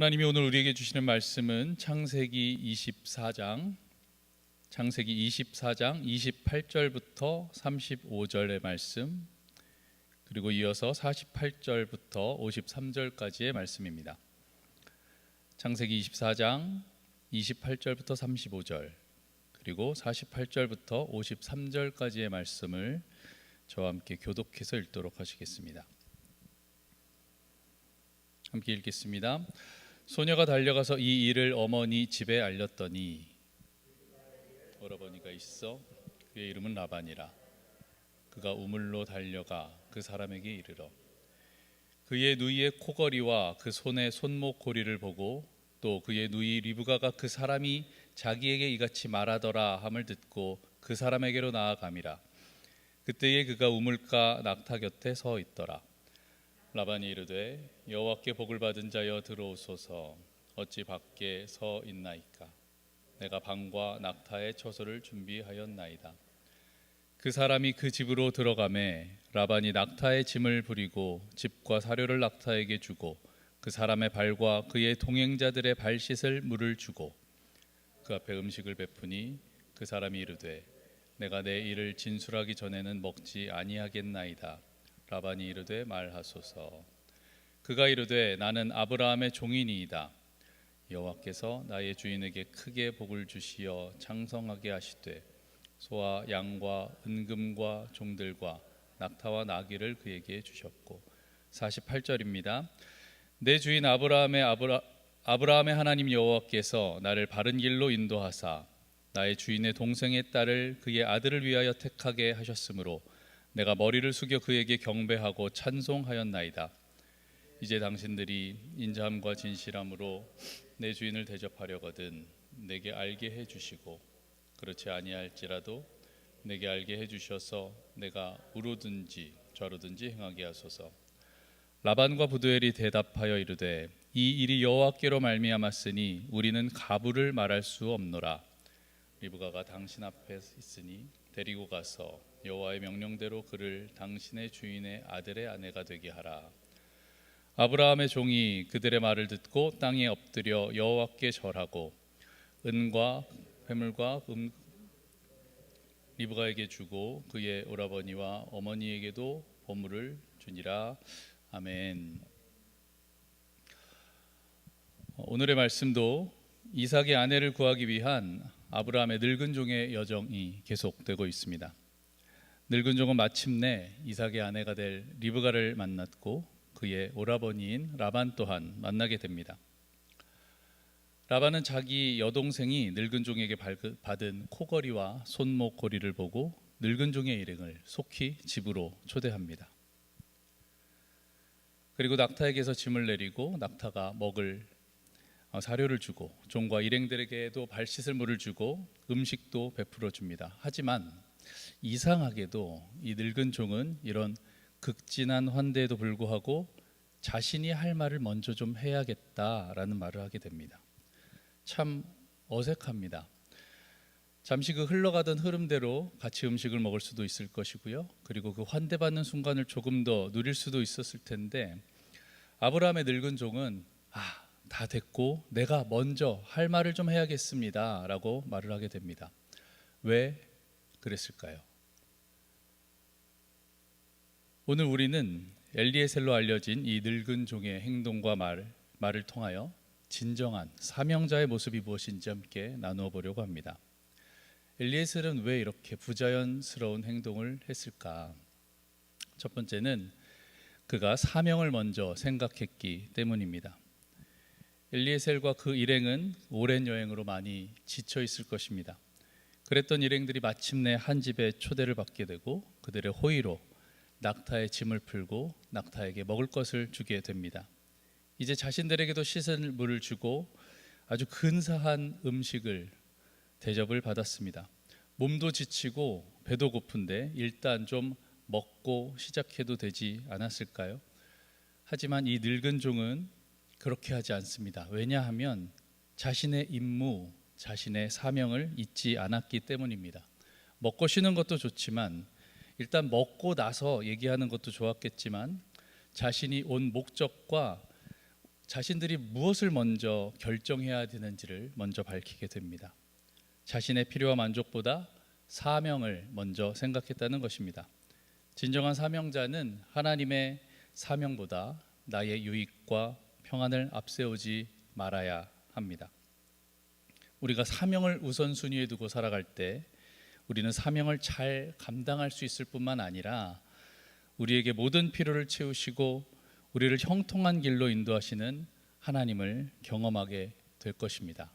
하나님이 오늘 우리에게 주시는 말씀은 창세기 24장 창세기 24장 28절부터 35절의 말씀 그리고 이어서 48절부터 53절까지의 말씀입니다. 창세기 24장 28절부터 35절 그리고 48절부터 53절까지의 말씀을 저와 함께 교독해서 읽도록 하시겠습니다. 함께 읽겠습니다. 소녀가 달려가서 이 일을 어머니 집에 알렸더니 오라버니가 있어 그의 이름은 라반이라. 그가 우물로 달려가 그 사람에게 이르러 그의 누이의 코걸이와 그 손의 손목 고리를 보고 또 그의 누이 리브가가 그 사람이 자기에게 이같이 말하더라 함을 듣고 그 사람에게로 나아감이라. 그때에 그가 우물가 낙타 곁에 서 있더라 라반이 이르되 여호와께 복을 받은 자여 들어오소서. 어찌 밖에 서 있나이까? 내가 방과 낙타의 처소를 준비하였나이다. 그 사람이 그 집으로 들어가매 라반이 낙타의 짐을 부리고 집과 사료를 낙타에게 주고 그 사람의 발과 그의 동행자들의 발 씻을 물을 주고 그 앞에 음식을 베푸니 그 사람이 이르되 내가 내 일을 진술하기 전에는 먹지 아니하겠나이다 라반이 이르되 말하소서 그가 이르되 나는 아브라함의 종이니이다 여호와께서 나의 주인에게 크게 복을 주시어 장성하게 하시되 소와 양과 은금과 종들과 낙타와 나귀를 그에게 주셨고 48절입니다. 내 주인 아브라함의 아브라, 아브라함의 하나님 여호와께서 나를 바른 길로 인도하사 나의 주인의 동생의 딸을 그의 아들을 위하여 택하게 하셨으므로 내가 머리를 숙여 그에게 경배하고 찬송하였나이다. 이제 당신들이 인자함과 진실함으로 내 주인을 대접하려거든 내게 알게 해 주시고 그렇지 아니할지라도 내게 알게 해 주셔서 내가 우로든지 좌로든지 행하게 하소서. 라반과 부두엘이 대답하여 이르되 이 일이 여호와께로 말미암았으니 우리는 가부를 말할 수 없노라. 리브가가 당신 앞에 있으니 데리고 가서 여호와의 명령대로 그를 당신의 주인의 아들의 아내가 되게 하라. 아브라함의 종이 그들의 말을 듣고 땅에 엎드려 여호와께 절하고 은과 회물과 금 리브가에게 주고 그의 오라버니와 어머니에게도 보물을 주니라. 아멘. 오늘의 말씀도 이삭의 아내를 구하기 위한 아브라함의 늙은 종의 여정이 계속되고 있습니다. 늙은 종은 마침내 이삭의 아내가 될 리브가를 만났고 그의 오라버니인 라반 또한 만나게 됩니다. 라반은 자기 여동생이 늙은 종에게 받은 코걸이와 손목 고리를 보고 늙은 종의 일행을 속히 집으로 초대합니다. 그리고 낙타에게서 짐을 내리고 낙타가 먹을 어, 사료를 주고 종과 일행들에게도 발 씻을 물을 주고 음식도 베풀어 줍니다. 하지만 이상하게도 이 늙은 종은 이런 극진한 환대에도 불구하고 자신이 할 말을 먼저 좀 해야겠다라는 말을 하게 됩니다. 참 어색합니다. 잠시 그 흘러가던 흐름대로 같이 음식을 먹을 수도 있을 것이고요. 그리고 그 환대받는 순간을 조금 더 누릴 수도 있었을 텐데 아브라함의 늙은 종은 아, 다 됐고 내가 먼저 할 말을 좀 해야겠습니다라고 말을 하게 됩니다. 왜 그랬을까요? 오늘 우리는 엘리에셀로 알려진 이 늙은 종의 행동과 말, 말을 통하여 진정한 사명자의 모습이 무엇인지 함께 나누어 보려고 합니다. 엘리에셀은 왜 이렇게 부자연스러운 행동을 했을까? 첫 번째는 그가 사명을 먼저 생각했기 때문입니다. 엘리에셀과 그 일행은 오랜 여행으로 많이 지쳐 있을 것입니다. 그랬던 일행들이 마침내 한 집에 초대를 받게 되고 그들의 호의로 낙타의 짐을 풀고 낙타에게 먹을 것을 주게 됩니다. 이제 자신들에게도 씻은 물을 주고 아주 근사한 음식을 대접을 받았습니다. 몸도 지치고 배도 고픈데 일단 좀 먹고 시작해도 되지 않았을까요? 하지만 이 늙은 종은 그렇게 하지 않습니다. 왜냐하면 자신의 임무, 자신의 사명을 잊지 않았기 때문입니다. 먹고 쉬는 것도 좋지만 일단 먹고 나서 얘기하는 것도 좋았겠지만 자신이 온 목적과 자신들이 무엇을 먼저 결정해야 되는지를 먼저 밝히게 됩니다. 자신의 필요와 만족보다 사명을 먼저 생각했다는 것입니다. 진정한 사명자는 하나님의 사명보다 나의 유익과 평안을 앞세우지 말아야 합니다. 우리가 사명을 우선순위에 두고 살아갈 때 우리는 사명을 잘 감당할 수 있을 뿐만 아니라 우리에게 모든 필요를 채우시고 우리를 형통한 길로 인도하시는 하나님을 경험하게 될 것입니다.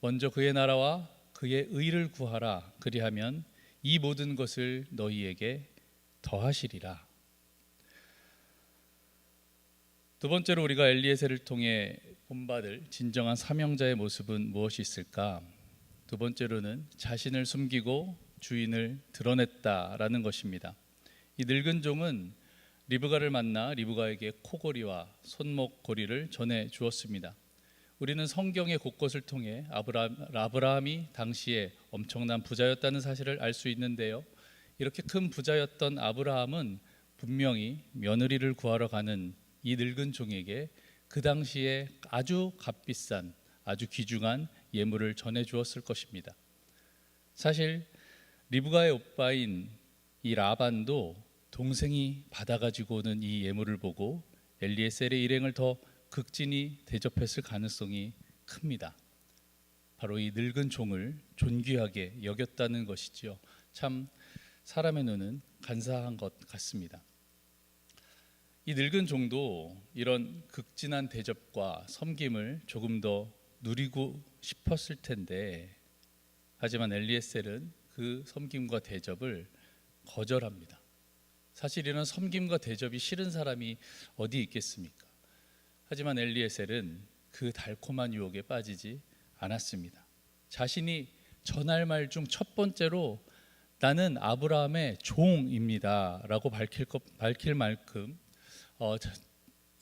먼저 그의 나라와 그의 의를 구하라 그리하면 이 모든 것을 너희에게 더하시리라. 두 번째로 우리가 엘리에셀을 통해 본받을 진정한 사명자의 모습은 무엇이 있을까? 두 번째로는 자신을 숨기고 주인을 드러냈다라는 것입니다. 이 늙은 종은 리브가를 만나 리브가에게 코골이와 손목고리를 전해 주었습니다. 우리는 성경의 곳곳을 통해 아브라함, 아브라 함이 당시에 엄청난 부자였다는 사실을 알 수 있는데요. 이렇게 큰 부자였던 아브라함은 분명히 며느리를 구하러 가는 이 늙은 종에게 그 당시에 아주 값비싼 아주 귀중한 예물을 전해 주었을 것입니다. 사실 리브가의 오빠인 이 라반도 동생이 받아가지고 오는 이 예물을 보고 엘리에셀의 일행을 더 극진히 대접했을 가능성이 큽니다. 바로 이 늙은 종을 존귀하게 여겼다는 것이지요. 참 사람의 눈은 간사한 것 같습니다. 이 늙은 종도 이런 극진한 대접과 섬김을 조금 더 누리고 싶었을 텐데 하지만 엘리에셀은 그 섬김과 대접을 거절합니다. 사실 이런 섬김과 대접이 싫은 사람이 어디 있겠습니까? 하지만 엘리에셀은 그 달콤한 유혹에 빠지지 않았습니다. 자신이 전할 말 중 첫 번째로 나는 아브라함의 종입니다라고 밝힐 것, 밝힐 만큼 어,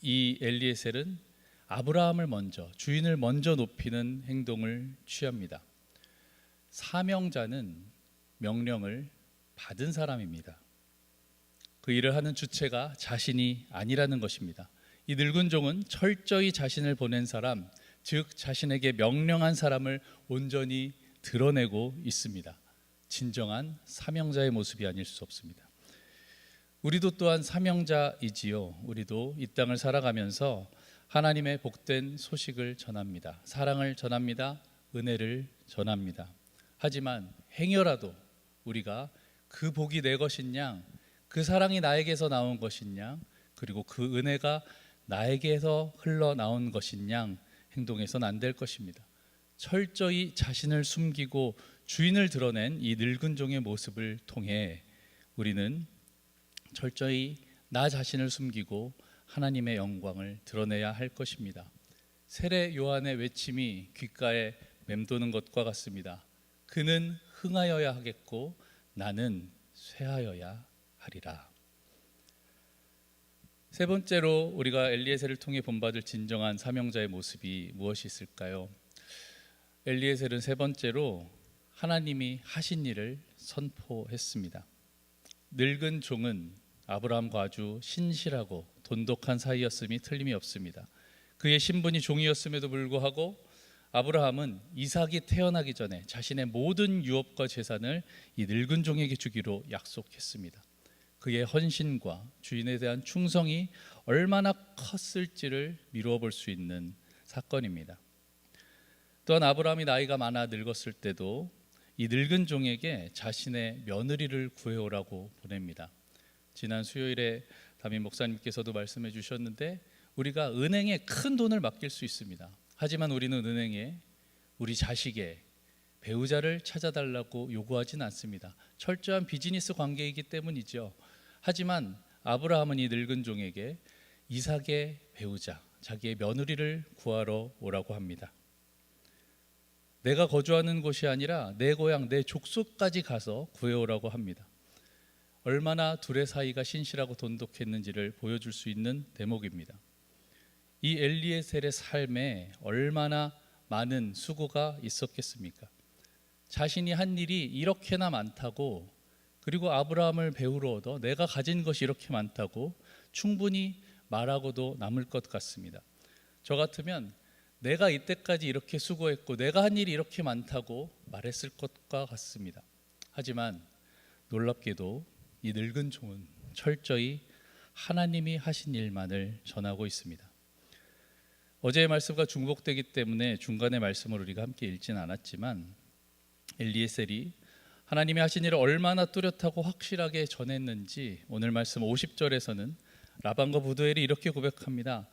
이 엘리에셀은 아브라함을 먼저 주인을 먼저 높이는 행동을 취합니다. 사명자는 명령을 받은 사람입니다. 그 일을 하는 주체가 자신이 아니라는 것입니다. 이 늙은 종은 철저히 자신을 보낸 사람, 즉 자신에게 명령한 사람을 온전히 드러내고 있습니다. 진정한 사명자의 모습이 아닐 수 없습니다. 우리도 또한 사명자이지요. 우리도 이 땅을 살아가면서 하나님의 복된 소식을 전합니다. 사랑을 전합니다. 은혜를 전합니다. 하지만 행여라도 우리가 그 복이 내 것이냐, 그 사랑이 나에게서 나온 것이냐, 그리고 그 은혜가 나에게서 흘러나온 것이냐 행동해서는 안 될 것입니다. 철저히 자신을 숨기고 주인을 드러낸 이 늙은 종의 모습을 통해 우리는 철저히 나 자신을 숨기고 하나님의 영광을 드러내야 할 것입니다. 세례 요한의 외침이 귓가에 맴도는 것과 같습니다. 그는 흥하여야 하겠고 나는 쇠하여야 하리라. 세 번째로 우리가 엘리에셀을 통해 본받을 진정한 사명자의 모습이 무엇이 있을까요? 엘리에셀은 세 번째로 하나님이 하신 일을 선포했습니다. 늙은 종은 아브라함과 아주 신실하고 돈독한 사이였음이 틀림이 없습니다. 그의 신분이 종이었음에도 불구하고 아브라함은 이삭이 태어나기 전에 자신의 모든 유업과 재산을 이 늙은 종에게 주기로 약속했습니다. 그의 헌신과 주인에 대한 충성이 얼마나 컸을지를 미루어 볼 수 있는 사건입니다. 또한 아브라함이 나이가 많아 늙었을 때도 이 늙은 종에게 자신의 며느리를 구해오라고 보냅니다. 지난 수요일에 담임 목사님께서도 말씀해 주셨는데 우리가 은행에 큰 돈을 맡길 수 있습니다. 하지만 우리는 은행에 우리 자식의 배우자를 찾아달라고 요구하진 않습니다. 철저한 비즈니스 관계이기 때문이죠. 하지만 아브라함은 이 늙은 종에게 이삭의 배우자, 자기의 며느리를 구하러 오라고 합니다. 내가 거주하는 곳이 아니라 내 고향, 내 족속까지 가서 구해오라고 합니다. 얼마나 둘의 사이가 신실하고 돈독했는지를 보여줄 수 있는 대목입니다. 이 엘리에셀의 삶에 얼마나 많은 수고가 있었겠습니까? 자신이 한 일이 이렇게나 많다고 그리고 아브라함을 배우러 얻어 내가 가진 것이 이렇게 많다고 충분히 말하고도 남을 것 같습니다. 저 같으면 내가 이때까지 이렇게 수고했고 내가 한 일이 이렇게 많다고 말했을 것과 같습니다. 하지만 놀랍게도 이 늙은 종은 철저히 하나님이 하신 일만을 전하고 있습니다. 어제의 말씀과 중복되기 때문에 중간의 말씀을 우리가 함께 읽지는 않았지만 엘리에셀이 하나님이 하신 일을 얼마나 뚜렷하고 확실하게 전했는지 오늘 말씀 50절에서는 라반과 부두엘이 이렇게 고백합니다.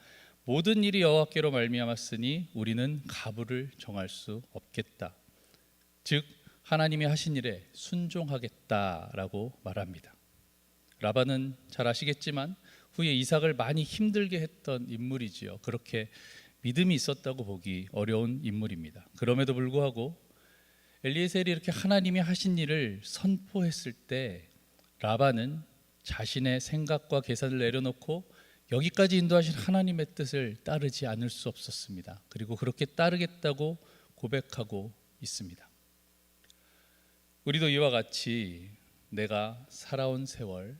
모든 일이 여호와께로 말미암았으니 우리는 가부를 정할 수 없겠다. 즉 하나님이 하신 일에 순종하겠다라고 말합니다. 라반은 잘 아시겠지만 후에 이삭을 많이 힘들게 했던 인물이지요. 그렇게 믿음이 있었다고 보기 어려운 인물입니다. 그럼에도 불구하고 엘리에셀이 이렇게 하나님이 하신 일을 선포했을 때 라반은 자신의 생각과 계산을 내려놓고 여기까지 인도하신 하나님의 뜻을 따르지 않을 수 없었습니다. 그리고 그렇게 따르겠다고 고백하고 있습니다. 우리도 이와 같이 내가 살아온 세월,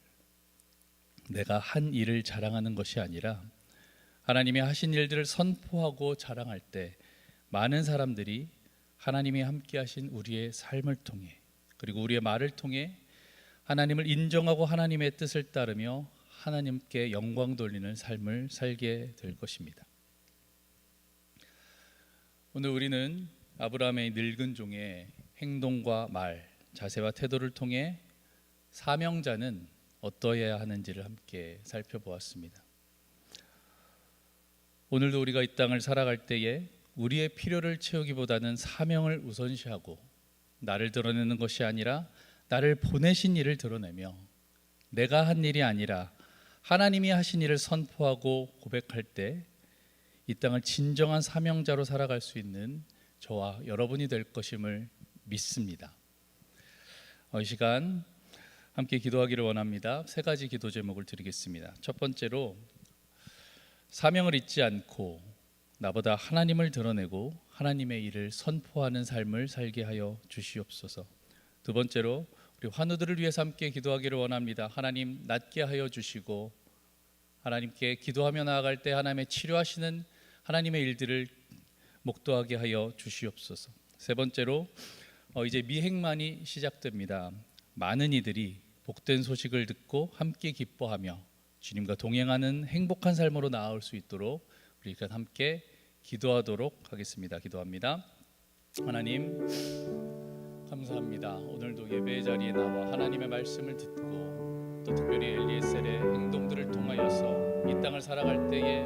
내가 한 일을 자랑하는 것이 아니라 하나님이 하신 일들을 선포하고 자랑할 때 많은 사람들이 하나님이 함께 하신 우리의 삶을 통해 그리고 우리의 말을 통해 하나님을 인정하고 하나님의 뜻을 따르며 하나님께 영광 돌리는 삶을 살게 될 것입니다. 오늘 우리는 아브라함의 늙은 종의 행동과 말, 자세와 태도를 통해 사명자는 어떠해야 하는지를 함께 살펴보았습니다. 오늘도 우리가 이 땅을 살아갈 때에 우리의 필요를 채우기보다는 사명을 우선시하고 나를 드러내는 것이 아니라 나를 보내신 일을 드러내며 내가 한 일이 아니라 하나님이 하신 일을 선포하고 고백할 때 이 땅을 진정한 사명자로 살아갈 수 있는 저와 여러분이 될 것임을 믿습니다. 어, 이 시간 함께 기도하기를 원합니다. 세 가지 기도 제목을 드리겠습니다. 첫 번째로 사명을 잊지 않고 나보다 하나님을 드러내고 하나님의 일을 선포하는 삶을 살게 하여 주시옵소서. 두 번째로 환우들을 위해서 함께 기도하기를 원합니다. 하나님 낫게 하여 주시고 하나님께 기도하며 나아갈 때 하나님의 치료하시는 하나님의 일들을 목도하게 하여 주시옵소서. 세 번째로 어, 이제 미행만이 시작됩니다. 많은 이들이 복된 소식을 듣고 함께 기뻐하며 주님과 동행하는 행복한 삶으로 나아올 수 있도록 우리가 함께 기도하도록 하겠습니다. 기도합니다. 하나님 감사합니다. 오늘도 예배의 자리에 나와 하나님의 말씀을 듣고 또 특별히 엘리에셀의 행동들을 통하여서 이 땅을 살아갈 때에